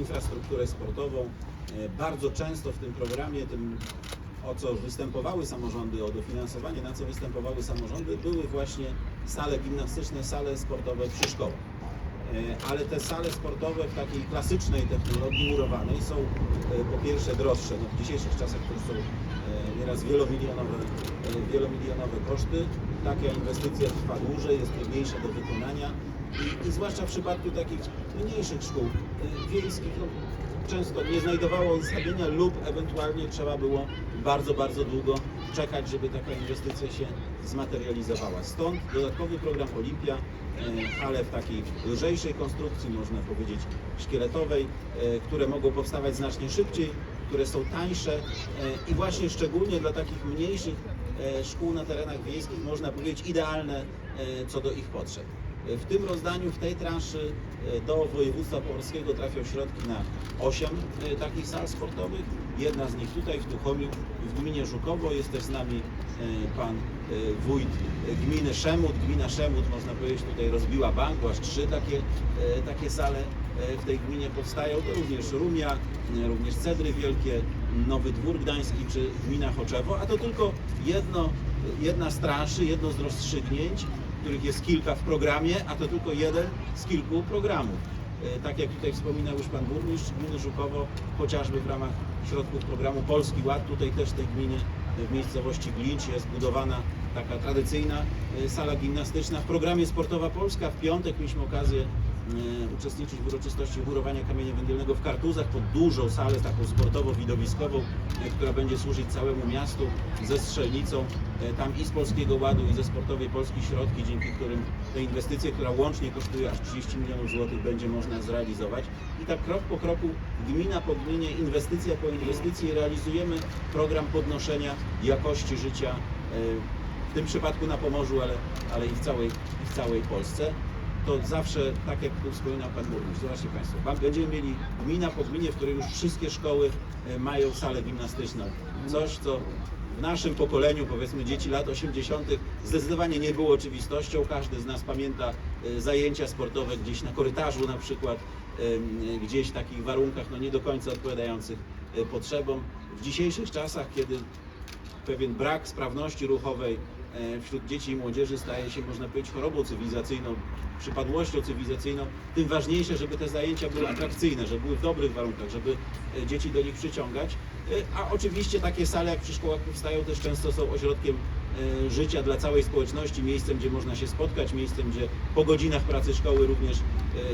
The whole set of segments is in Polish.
infrastrukturę sportową. E, Bardzo często w tym programie, tym o co występowały samorządy, o dofinansowanie, na co występowały samorządy, były właśnie sale gimnastyczne, sale sportowe przy szkołach. E, Ale te sale sportowe w takiej klasycznej technologii murowanej są e, po pierwsze droższe, no w dzisiejszych czasach to są nieraz wielomilionowe, wielomilionowe koszty. Taka inwestycja trwa dłużej, jest trudniejsza do wykonania zwłaszcza w przypadku takich mniejszych szkół e, wiejskich, no, często nie znajdowało uzasadnienia lub ewentualnie trzeba było bardzo, bardzo długo czekać, żeby taka inwestycja się zmaterializowała. Stąd dodatkowy program Olimpia, e, ale w takiej lżejszej konstrukcji, można powiedzieć szkieletowej, e, które mogą powstawać znacznie szybciej, które są tańsze i właśnie szczególnie dla takich mniejszych szkół na terenach wiejskich, można powiedzieć idealne co do ich potrzeb. W tym rozdaniu, w tej transzy e, do województwa pomorskiego trafią środki na 8 e, takich sal sportowych. Jedna z nich tutaj w Tuchomiu, w gminie Żukowo. Jest też z nami e, pan wójt gminy Szemut. Gmina Szemut, można powiedzieć, tutaj rozbiła bank, bo aż trzy takie, takie sale w tej gminie powstają. To również Rumia, również Cedry Wielkie, Nowy Dwór Gdański czy gmina Choczewo, a to tylko jedno, jedna z transzy, jedno z rozstrzygnięć których jest kilka w programie, a to tylko jeden z kilku programów. E, Tak jak tutaj wspominał już Pan Burmistrz gminy Żukowo, chociażby w ramach środków programu Polski Ład, tutaj też tej gminie, e, w miejscowości Glincz jest budowana taka tradycyjna e, sala gimnastyczna. W programie Sportowa Polska w piątek mieliśmy okazję uczestniczyć w uroczystości górowania kamienia węgielnego w Kartuzach pod dużą salę taką sportowo-widowiskową, e, która będzie służyć całemu miastu ze strzelnicą. E, Tam i z Polskiego Ładu i ze Sportowej Polski środki, dzięki którym te inwestycje, która łącznie kosztuje aż 30 milionów złotych, będzie można zrealizować. I tak krok po kroku, gmina po gminie, inwestycja po inwestycji realizujemy program podnoszenia jakości życia e, w tym przypadku na Pomorzu, ale, ale i, w całej, i w całej Polsce to zawsze, tak jak tu wspominał Pan Burmistrz, zobaczcie Państwo, będziemy mieli gmina po gminie, w której już wszystkie szkoły e, mają salę gimnastyczną. Coś, co w naszym pokoleniu, powiedzmy dzieci lat 80., zdecydowanie nie było oczywistością. Każdy z nas pamięta e, zajęcia sportowe gdzieś na korytarzu na przykład, gdzieś w takich warunkach no, nie do końca odpowiadających e, potrzebom. W dzisiejszych czasach, kiedy pewien brak sprawności ruchowej e, wśród dzieci i młodzieży staje się, można powiedzieć, chorobą cywilizacyjną, przypadłością cywilizacyjną, tym ważniejsze, żeby te zajęcia były atrakcyjne, żeby były w dobrych warunkach, żeby e, dzieci do nich przyciągać. E, A oczywiście takie sale, jak przy szkołach powstają, też często są ośrodkiem życia dla całej społeczności, miejscem, gdzie można się spotkać, miejscem, gdzie po godzinach pracy szkoły również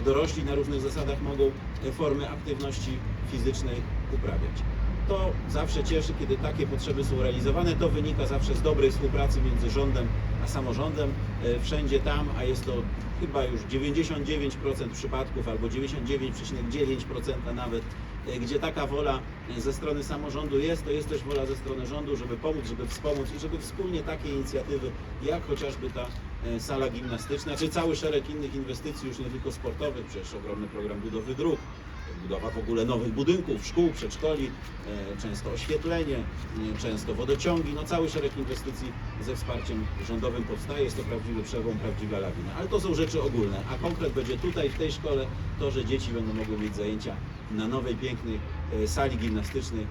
dorośli na różnych zasadach mogą formy aktywności fizycznej uprawiać to zawsze cieszy, kiedy takie potrzeby są realizowane. To wynika zawsze z dobrej współpracy między rządem a samorządem. E, Wszędzie tam, a jest to chyba już 99% przypadków albo 99,9% nawet, e, gdzie taka wola e, ze strony samorządu jest, to jest też wola ze strony rządu, żeby pomóc, żeby wspomóc i żeby wspólnie takie inicjatywy, jak chociażby ta sala gimnastyczna, czy cały szereg innych inwestycji, już nie tylko sportowych, przecież ogromny program budowy dróg, budowa w ogóle nowych budynków, szkół, przedszkoli, e, często oświetlenie, e, często wodociągi, no cały szereg inwestycji ze wsparciem rządowym powstaje, jest to prawdziwy przełom, prawdziwa lawina. Ale to są rzeczy ogólne, a konkret będzie tutaj, w tej szkole, to, że dzieci będą mogły mieć zajęcia na nowej, pięknej e, sali gimnastycznej